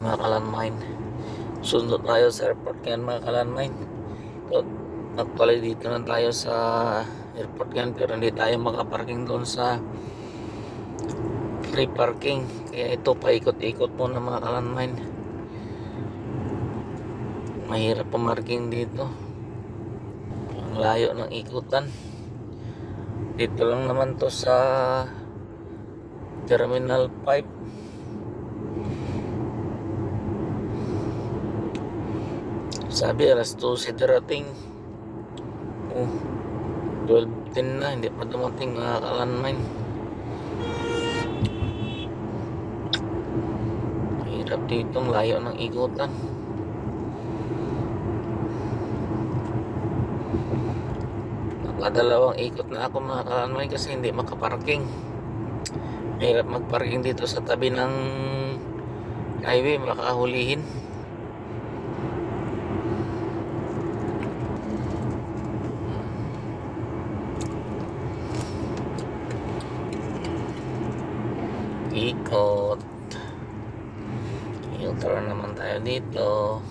mga kalanmine sunod tayo sa airport ngayon mga kalanmine so, actually dito na tayo sa airport ngayon pero hindi tayo makaparking doon sa free parking. Kaya ito paikot-ikot muna mga kalanmine mahirap pumarking dito. Ang layo ng ikutan. Dito lang naman to sa terminal 5 sabi alas 12 darating. Oh 12.10 na hindi pa dumating mga kalanmine hirap dito layo ng ikutan nakadalawang ikot na ako mga kalanmine kasi hindi makaparking. Mahirap magparking dito sa tabi ng highway, makahulihin. Ikot. U-turn naman tayo dito.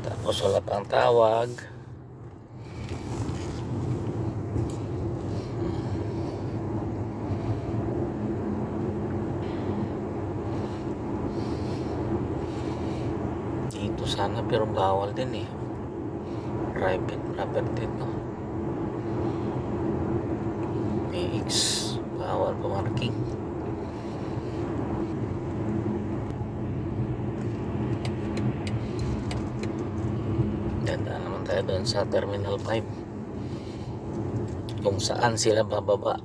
Tapos wala pang tawag. dito sana pero bawal din eh private property to bawal pumarking Ganda naman tayo doon sa Terminal 5 kung sila bababa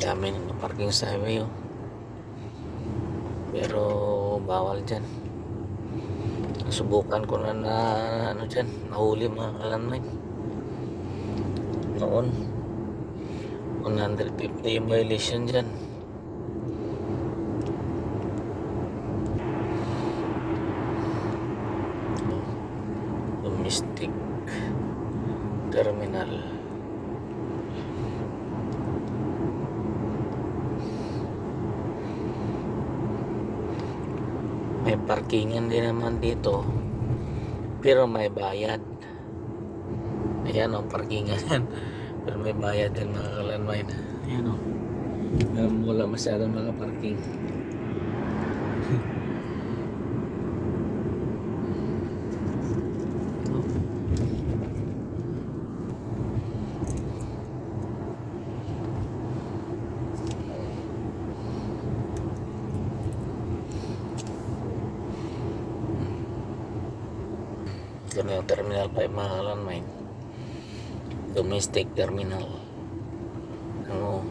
dami ng parking sa highway oh pero bawal dyan subukan ko na na ano dyan nahuli mga noon. 150 yung violation dyan. Domestic terminal. May parkingan din naman dito pero may bayad ayan o parkingan yan pero may bayad din mga kalanmine ayan o pero wala masyadong mga parking. Ito na yung terminal 5 mga kalanmine domestic terminal. Ano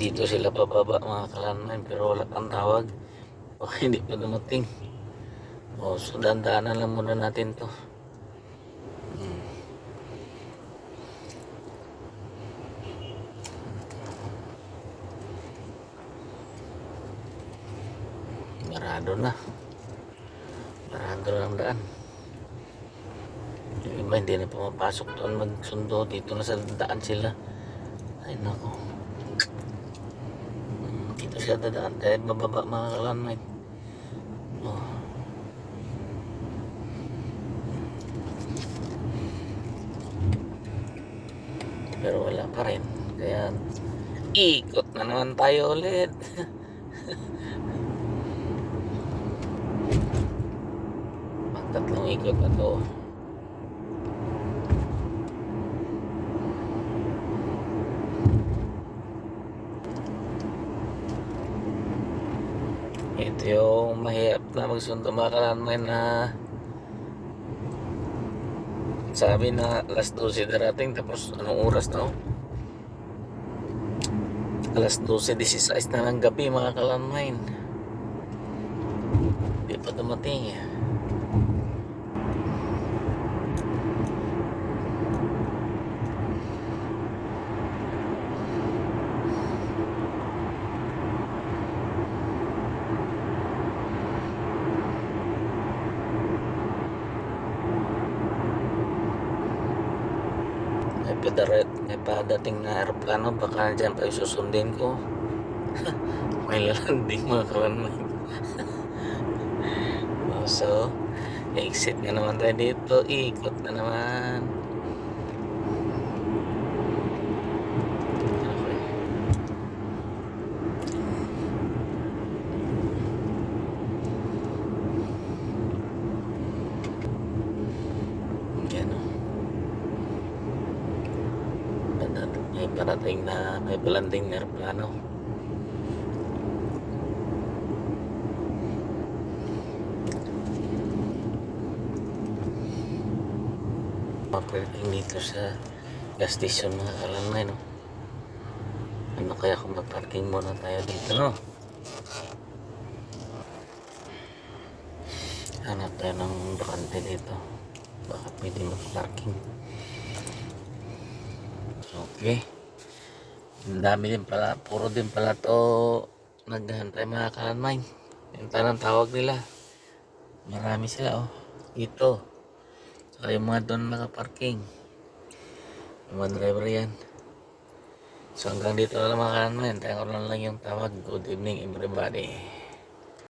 dito sila pababa mga kalanmine pero wala pang tawag. Baka hindi pa dumating. O so dandanan lang muna natin to Marado na. Marado na ang daan. Yung iba hindi na pumapasok doon magsundo. Dito na sa daan sila. Ay nako. Hmm, Dito siya dadaan. Dahil bababa mga kalanmite. Oh. Pero wala pa rin. Kaya ikot na naman tayo ulit. ikot na to. Ito yung mahirap na magsundo mga kalanmay na sabi na alas 12 darating tapos anong oras na oh? alas 12.16 na ng gabi mga kalanmay hindi pa dumating eh padarat, may padating na aeroplano, baka dyan pa isusundin ko. may lalanding mga kalanmay. Oh, so, exit nga naman tayo dito. Ikot na naman. Okay. Yan o. Parating na, may balanding na aeroplano. Paparking dito sa gas station mga kalanay no. Ano kaya kung magparking muna tayo dito no? Hanap tayo ng bakante dito. Baka pwede magparking. Okay. Ang dami din pala, puro din pala to naghahantay mga kalanmay. Yung tanang tawag nila. Marami sila oh. Ito. Saka yung mga doon nakaparking. Yung mga driver yan. So hanggang dito na lang mga kalanmay. Tayo lang lang yung tawag. Good evening everybody.